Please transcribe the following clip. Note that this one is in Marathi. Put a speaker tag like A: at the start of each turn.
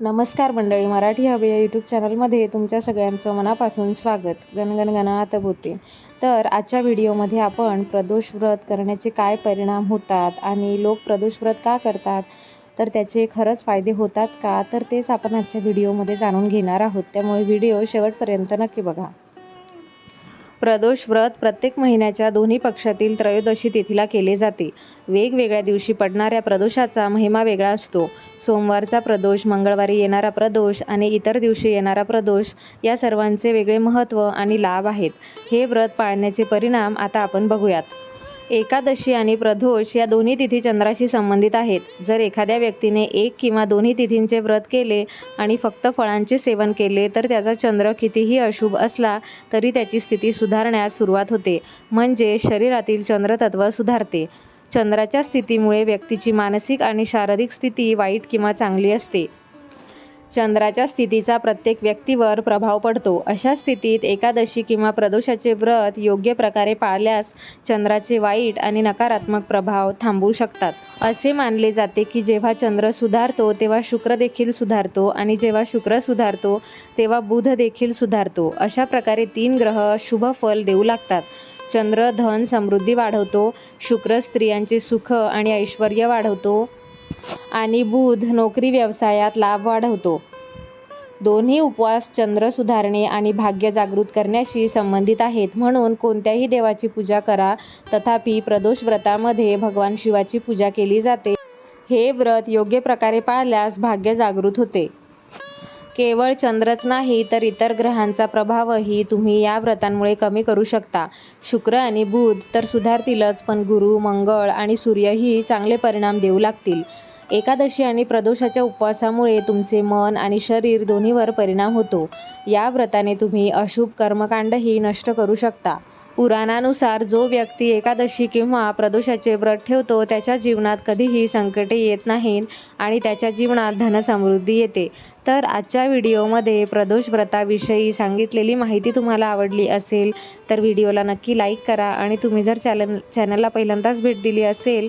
A: नमस्कार मंडळी मराठी हवे या यूट्यूब चॅनलमध्ये तुमच्या सगळ्यांचं मनापासून स्वागत. गणगण गणात होते तर आजच्या व्हिडिओमध्ये आपण प्रदोष व्रत करण्याचे काय परिणाम होतात आणि लोक प्रदोष व्रत का करतात? तर त्याचे खरंच फायदे होतात का? तर तेच आपण आजच्या व्हिडिओमध्ये जाणून घेणार आहोत. त्यामुळे व्हिडिओ शेवटपर्यंत नक्की बघा. प्रदोष व्रत प्रत्येक महिन्याच्या दोन्ही पक्षातील त्रयोदशी तिथीला केले जाते. वेगवेगळ्या दिवशी पडणाऱ्या प्रदोषाचा महिमा वेगळा असतो. सोमवारचा प्रदोष मंगळवारी येणारा प्रदोष आणि इतर दिवशी येणारा प्रदोष या सर्वांचे वेगळे महत्त्व आणि लाभ आहेत. हे व्रत पाळण्याचे परिणाम आता आपण बघूयात. एकादशी आणि प्रदोष या दोन्ही तिथी चंद्राशी संबंधित आहेत. जर एखाद्या व्यक्तीने एक किंवा दोन्ही तिथींचे व्रत केले आणि फक्त फळांचे सेवन केले तर त्याचा चंद्र कितीही अशुभ असला तरी त्याची स्थिती सुधारण्यास सुरुवात होते. म्हणजे शरीरातील चंद्रतत्व सुधारते. चंद्राच्या स्थितीमुळे व्यक्तीची मानसिक आणि शारीरिक स्थिती वाईट किंवा चांगली असते. चंद्राच्या स्थितीचा प्रत्येक व्यक्तीवर प्रभाव पडतो. अशा स्थितीत एकादशी किंवा प्रदोषाचे व्रत योग्य प्रकारे पाळल्यास चंद्राचे वाईट आणि नकारात्मक प्रभाव थांबवू शकतात. असे मानले जाते की जेव्हा चंद्र सुधारतो तेव्हा शुक्र देखील सुधारतो आणि जेव्हा शुक्र सुधारतो तेव्हा बुध देखील सुधारतो. अशा प्रकारे तीन ग्रह शुभ फल देऊ लागतात. चंद्र धन समृद्धी वाढवतो शुक्र स्त्रियांचे सुख आणि ऐश्वर वाढवतो आणि बुध नोकरी व्यवसायात लाभ वाढवतो. दोन्ही उपवास चंद्र सुधारणे आणि भाग्य जागृत करण्याशी संबंधित आहेत. म्हणून कोणत्याही देवाची पूजा करा. तथापि प्रदोष व्रतामध्ये भगवान शिवाची पूजा केली जाते. हे व्रत योग्य प्रकारे पाळल्यास भाग्य जागृत होते. केवळ चंद्रच नाही तर इतर ग्रहांचा प्रभावही तुम्ही या व्रतांमुळे कमी करू शकता. शुक्र आणि बुध तर सुधारतीलच पण गुरु मंगळ आणि सूर्यही चांगले परिणाम देऊ लागतील. एकादशी आणि प्रदोषाच्या उपवासामुळे तुमचे मन आणि शरीर दोन्हीवर परिणाम होतो. या व्रताने तुम्ही अशुभ कर्मकांडही नष्ट करू शकता. पुराणानुसार जो व्यक्ती एकादशी किंवा प्रदोषाचे व्रत ठेवतो त्याच्या जीवनात कधीही संकटे येत नाहीत आणि त्याच्या जीवनात धनसमृद्धी येते. तर आजच्या व्हिडिओमध्ये प्रदोष व्रताविषयी सांगितलेली माहिती तुम्हाला आवडली असेल तर व्हिडिओला नक्की लाईक करा आणि तुम्ही जर चॅनल चॅनलला पहिल्यांदाच भेट दिली असेल